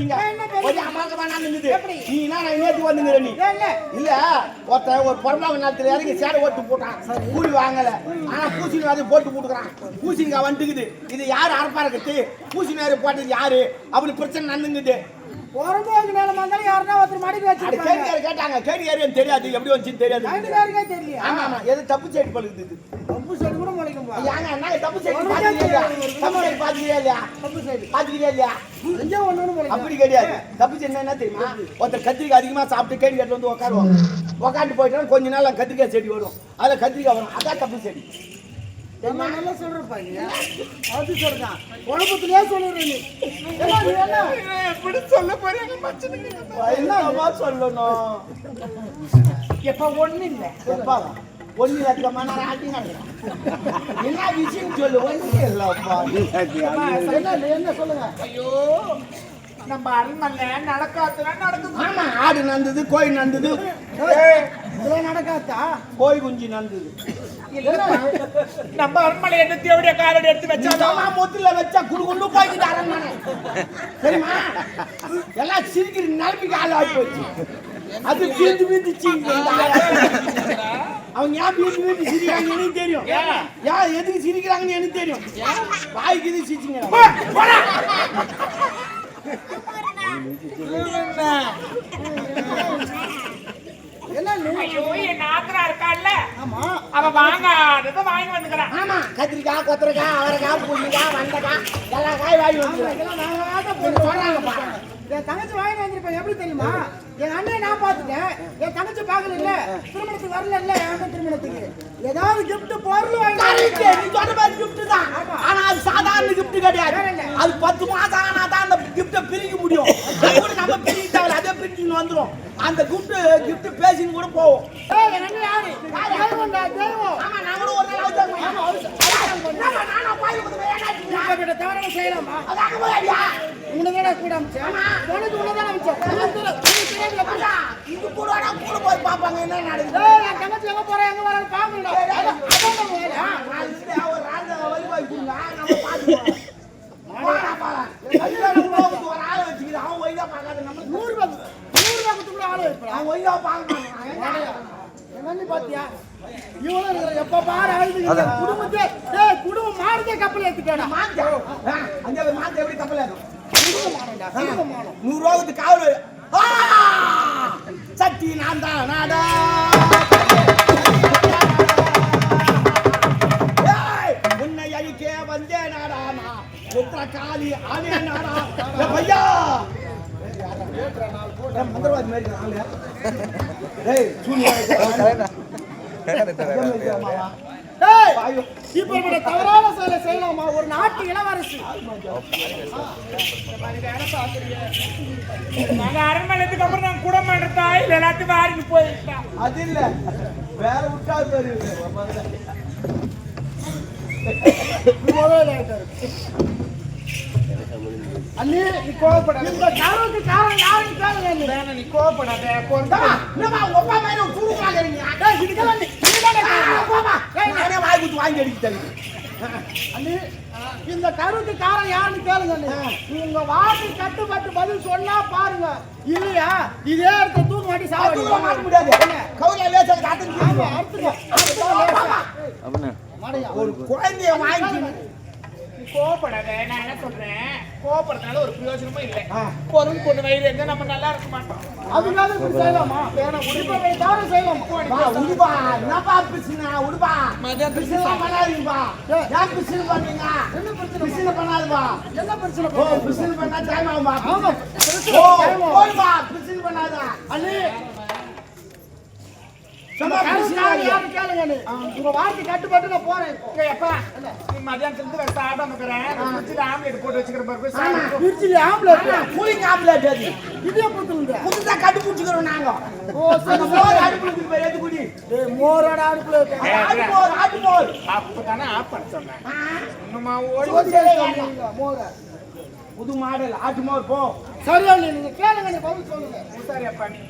பெரிய- ஒரு? நீ என்ன நான் நேத்து வந்துங்கிற நீ? இல்ல ஒருத்தன் ஒரு பிறந்தாங்க நேரத்துல இறங்கி ஓட்டு போட்டான். கூலி வாங்கல. ஆனா பூசணி வந்து போட்டு போட்டுக்கிறான். பூசணிக்காய் வந்துக்குது. இது யாரு அரப்பா இருக்குது? பூசணி வேறு போட்டது யாரு? அப்படி பிரச்சனை நடந்துங்குது. புறம்போக்கு நிலமா இருந்தாலும் யாருன்னா ஒருத்தர் மடிக்கு அது வச்சிருக்காங்க கேடியாரு கேட்டாங்க. கேடியாரு தெரியாது? எப்படி வந்துச்சுன்னு தெரியாது. தெரியல ஆமா ஆமா. எது தப்பு பழுகுது இது. பம்பு சைடு கூட முளைக்கும் பா. ஏங்க என்ன தப்பு சைடு பாத்துக்கிறியா தப்பு சைடு பாத்துக்கிறியா இல்லையா? பம்பு சைடு பாத்துக்கிறியா இல்லையா? எங்கே ஒண்ணு ஒண்ணு முளைக்கும் அப்படி கிடையாது. தப்பு செஞ்சா என்ன தெரியுமா? ஒருத்தர் கத்திரிக்காய் அதிகமா சாப்பிட்டு கேடி கட்டில வந்து உட்காருவாங்க உட்காந்து போயிட்டா கொஞ்ச நாள் கத்திரிக்காய் செடி வரும். அதுல கத்திரிக்காய் வரும். அதான் தப்பு செடி. என்ன நல்லா சொல்றப்பா நீ. அது சொல்றான். குழப்பத்திலே சொல்லுற நீ. என்ன நீ என்ன? எப்படி சொல்ல போறீங்க என்னமா சொல்லணும்? எப்ப ஒண்ணு இல்ல. எப்பா? ஒண்ணு லட்சமா நான் ஆட்டி என்ன விஷயம் சொல்லு ஒண்ணு இல்லப்பா. என்ன என்ன சொல்லுங்க? ஐயோ நம்ம அரண்மனை நடக்காதுல நடக்குது. ஆமா ஆடு நந்தது ஏய், இதெல்லாம் நடக்காதா கோழி குஞ்சு நந்தது. நம்ம அரண்மனை என்ன தேவடைய காரடி எடுத்து வச்சாதான் மொத்தில வச்சா குடு குண்டு போய்க்கிட்டு அரண்மனை. எல்லாம் சிரிக்கிற நிலைமைக்கு ஆள் ஆகி போச்சு. அது வீந்து வீந்து சிரிக்கிறது அவங்க ஏன் வீந்து வீந்து சிரிக்கிறாங்கன்னு எனக்கு தெரியும். ஏன்? எதுக்கு சிரிக்கிறாங்கன்னு எனக்கு தெரியும். வாய்க்கு இது சிரிச்சுங்க? கத்திரிக்காய் கொத்தரைக்காய் அவரைக்காய் புள்ளிக்காய் வெண்டைக்காய் எல்லா காய் வாங்கி வந்து சொல்றாங்கப்பா. தங்கச்சி வாங்கி வந்திருப்பேன் எப்படி தெரியுமா என் அண்ணன் நான் பார்த்துட்டேன் என் தங்கச்சி பார்க்கல இல்ல திருமணத்துக்கு வரல இல்ல என் திருமணத்துக்கு ஏதாவது gift பொருள் வாங்கி. நீ சொன்ன மாதிரி gift தான். ஆனா அது சாதாரண gift கிடையாது. அது பத்து மாசம் ஆனா தான் அந்த அ பிரிக்க முடியும். கூட நம்ம பிரிக்க தேவையில்ல. அதே பிரிச்சுன்னு வந்துரும். அந்த gift gift பேசின்னு கூட? தெய்வம்டா, தெய்வம். ஆமா, கூட ஒரு நாள் அவுத்தாங்க. தவறுகளை செய்யலாமா? உன்னைதானே கூட அமிச்சேன். உனக்கு உன்னைதானே அமிச்சேன். இது கூட கூட போய் பார்ப்பாங்க. என்ன நடக்குது. என் தங்கச்சி எங்க போறா, எங்க பார்க்காத, நம்ம நூறு கொடுத்துக்கூட ஆளு வைப்பா. அவன் ஒழுங்கா பார்க்க மாட்டான். என் அண்ணி பாத்தியா? இருக்கிற, எப்ப பாரு குடும்பத்தை, டேய், குடும்பம் மாறுதே போய் மாஞ்சா எப்படி மாறும். நூறு ரூபாய்க்கு காவல்! சக்தி நான் தான் நாடா ஏய், உன்னை அழிக்க வந்தே நாடா நான் உத்திர காளி ஆனே நாடா. பையா! மந்திரவாதி மாதிரி ஆளு. ஏய், சூனியா இப்படிப்பட்ட தவறான செயலை செய்யலாமா? ஒரு நாட்டு இளவரசி. நாங்க அரண்மனைக்கு அப்புறம் நான் கூட மாட்டா இல்ல எல்லாத்தையும் வாரின்னு போயிட்டான் அது இல்ல. வேற விட்டா. அண்ணி நீ கோவப்படாத. இந்த காரணத்துக்கு காரணம் யாருன்னு கேளுங்க நீ கோவப்படாத என்னம்மா, என்னம்மா, உங்க அப்பா மாதிரி ஒரு துணி வாங்குறீங்க? டேய், இதுக்கெல்லாம் நீ- நீதானே காரணம். போம்மா. நானே வாங்கி அண்ணி, இந்த கருவுக்கு காரணம் யாருன்னு கேளுங்க அண்ணி. உங்க வாக்கு கட்டுப்பட்டு பதில் சொன்னா பாருங்க. இல்லையா? இதே இடத்த தூக்க மாட்டி தூரம் மாட்ட முடியாது. லேசா. மாடையா. ஒரு குழந்தைய வாங்கி கோவப்படாத நான் என்ன சொல்றேன் கோவப்படுறதுனால ஒரு பிரயோஜனமும் இல்லை. பொருள் கொண்டு வயிறு இருந்தா நம்ம நல்லா இருக்க மாட்டோம் இப்படி செய்யலாமா வேணாம் உடிப்பை தவிர செய்யலாமா உடுப்பா, என்னப்பா பிசுனா, உடுப்பா. பிசுலாம் பண்ணாதீங்கப்பா. ஏன் பிசுனு பண்றீங்க? என்ன பிரச்சனை பிசுனு பண்ணாதப்பா. என்ன பிரச்சனை ஓ? பிசுனு பண்ணா time ஆகும்பா. ஆமா, ஓ, ஆகும். போடுப்பா, பிசுனு பண்ணாத. அண்ணி சும்மா இந்த கருவுக்கு பிசுனு காரணம் வாங்க. யாருன்னு கேளுங்க அண்ணி. உங்க வார்த்தை கட்டுப்பட்டு நான் போறேன் அப்பா நீ மதியானத்துல இருந்து சாப்பிடாம இருக்கிறேன் ஆம்லெட் போட்டு வச்சுக்கிற பாரு போய் ஆமா. சாப்பிடு. திருச்சியில ஆம்புலன்ஸ் கூலிங் ஆம்புலன்ஸ் அது. இதே புதுசா கண்டுபிடிச்சுக்கிறோம் நாங்க ஓ சரி மோர் அடுப்புல இருக்கு பாரு, எது குடி? டேய், மோரோட அடுப்புல இருக்கு. அது ஆட்டு மோர், ஆட்டு மோர். அப்பதானே ஆஃப் பண்ண சொன்னேன் இன்னுமா ஓடி மோர. புது மாடல் ஆட்டு மோர் போ சரியா? நீங்க கேளுங்க நீ பதில் சொல்லுங்க சரி அப்பா நீ